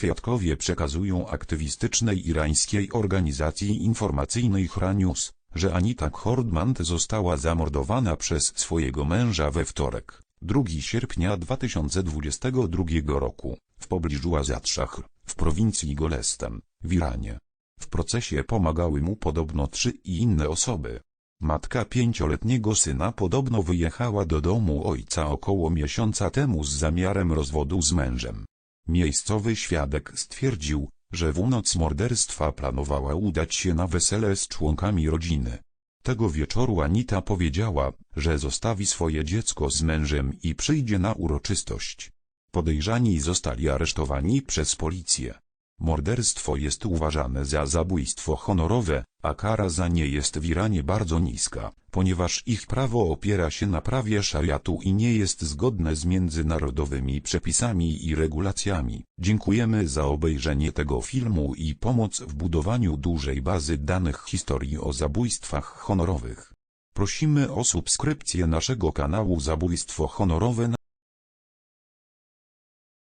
Świadkowie przekazują aktywistycznej irańskiej organizacji informacyjnej Hra News, że Anita Hordman została zamordowana przez swojego męża we wtorek, 2 sierpnia 2022 roku, w pobliżu Azad-Szachr, w prowincji Golestan, w Iranie. W procesie pomagały mu podobno trzy i inne osoby. Matka pięcioletniego syna podobno wyjechała do domu ojca około miesiąca temu z zamiarem rozwodu z mężem. Miejscowy świadek stwierdził, że w noc morderstwa planowała udać się na wesele z członkami rodziny. Tego wieczoru Anita powiedziała, że zostawi swoje dziecko z mężem i przyjdzie na uroczystość. Podejrzani zostali aresztowani przez policję. Morderstwo jest uważane za zabójstwo honorowe, a kara za nie jest w Iranie bardzo niska, ponieważ ich prawo opiera się na prawie szariatu i nie jest zgodne z międzynarodowymi przepisami i regulacjami. Dziękujemy za obejrzenie tego filmu i pomoc w budowaniu dużej bazy danych historii o zabójstwach honorowych. Prosimy o subskrypcję naszego kanału Zabójstwo Honorowe